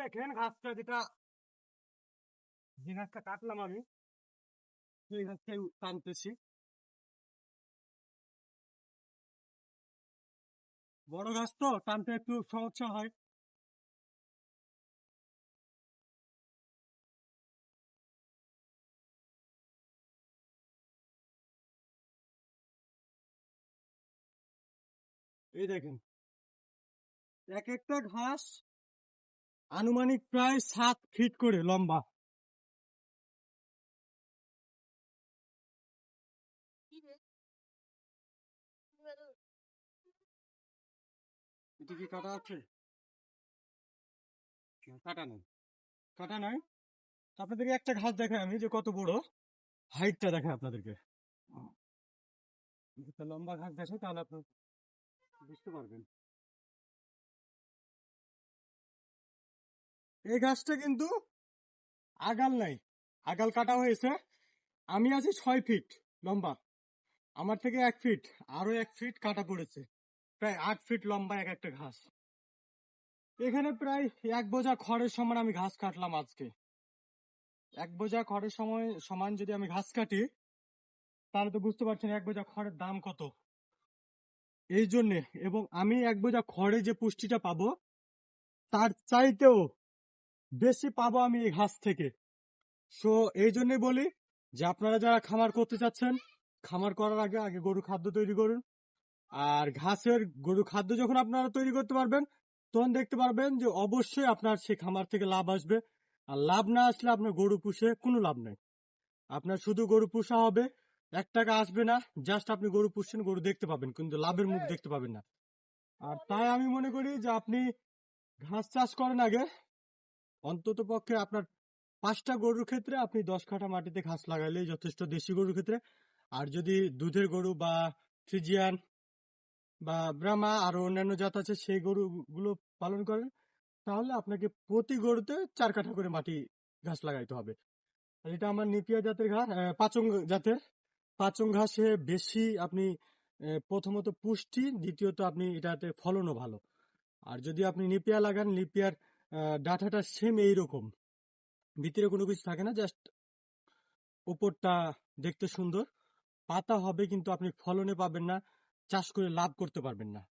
দেখেন ঘাসটা যেটা, যে ঘাসটা কাটলাম আমি, সেই ঘাসটাই টানতেছি। বড় ঘাস তো, টানতে একটু সমস্যা হয়। এই দেখেন, এক একটা ঘাস আনুমানিক প্রায় সাত ফিট করে লম্বা। এটা কি কাটা আছে? কাটা নাই। কাটা নাই? আপনাদেরকে একটা ঘাস দেখাই আমি যে কত বড়। হাইটটা দেখাই আপনাদেরকে। লম্বা ঘাস দেখে তাহলে আপনার বুঝতে পারবেন। এই গাছটা কিন্তু আগাল নাই। আগাল কাটা হয়েছে। আমি আছি ছয় ফিট লম্বা। আমার থেকে এক ফিট আরও এক ফিট কাটা পড়েছে। প্রায় আট ফিট লম্বা এক একটা ঘাস। এখানে প্রায় এক বোঝা খড়ের সমান আমি ঘাস কাটলাম আজকে। এক বোঝা খড়ের সময়, সমান যদি আমি ঘাস কাটি, তাহলে তো বুঝতে পারছেন এক বোঝা খড়ের দাম কত। এই জন্যে, এবং আমি এক বোঝা খড়ে যে পুষ্টিটা পাবো, তার চাইতেও বেশি পাবো আমি এই ঘাস থেকে। সো এই জন্যই বলি যে, আপনারা যারা খামার করতে চাচ্ছেন, খামার করার আগে আগে গরু খাদ্য তৈরি করুন। আর ঘাসের গরু খাদ্য যখন আপনারা তৈরি করতে পারবেন, তখন দেখতে পারবেন যে, অবশ্যই আপনার সেই খামার থেকে লাভ আসবে। আর লাভ না আসলে আপনার গরু পুষে কোনো লাভ নেই। আপনার শুধু গরু পুষা হবে, এক টাকা আসবে না জাস্ট আপনি গরু পুষছেন, গরু দেখতে পাবেন, কিন্তু লাভের মুখ দেখতে পাবেন না। আর তাই আমি মনে করি যে, আপনি ঘাস চাষ করেন আগে অন্তত পক্ষে আপনার পাঁচটা গরুর ক্ষেত্রে আপনি দশ কাঠা মাটিতে ঘাস লাগাইলেই যথেষ্ট দেশি গরুর ক্ষেত্রে। আর যদি দুধের গরু বা ফ্রিজিয়ান বা ব্রাহ্মা আরও অন্যান্য জাত আছে, সেই গরুগুলো পালন করেন, তাহলে আপনাকে প্রতি গরুতে চার কাঠা করে মাটি ঘাস লাগাইতে হবে। আর এটা আমার নিপিয়া জাতের ঘাস পাচং জাতের। পাচং ঘাসে বেশি আপনি প্রথমত পুষ্টি, দ্বিতীয়ত আপনি এটাতে ফলনও ভালো। আর যদি আপনি নিপিয়া লাগান, নিপিয়ার ডাঁটাটা সেম এইরকম। ভিতরে কোনো কিছু থাকে না জাস্ট উপরটা দেখতে সুন্দর। পাতা হবে কিন্তু আপনি ফলনে পাবেন না, চাষ করে লাভ করতে পারবেন না।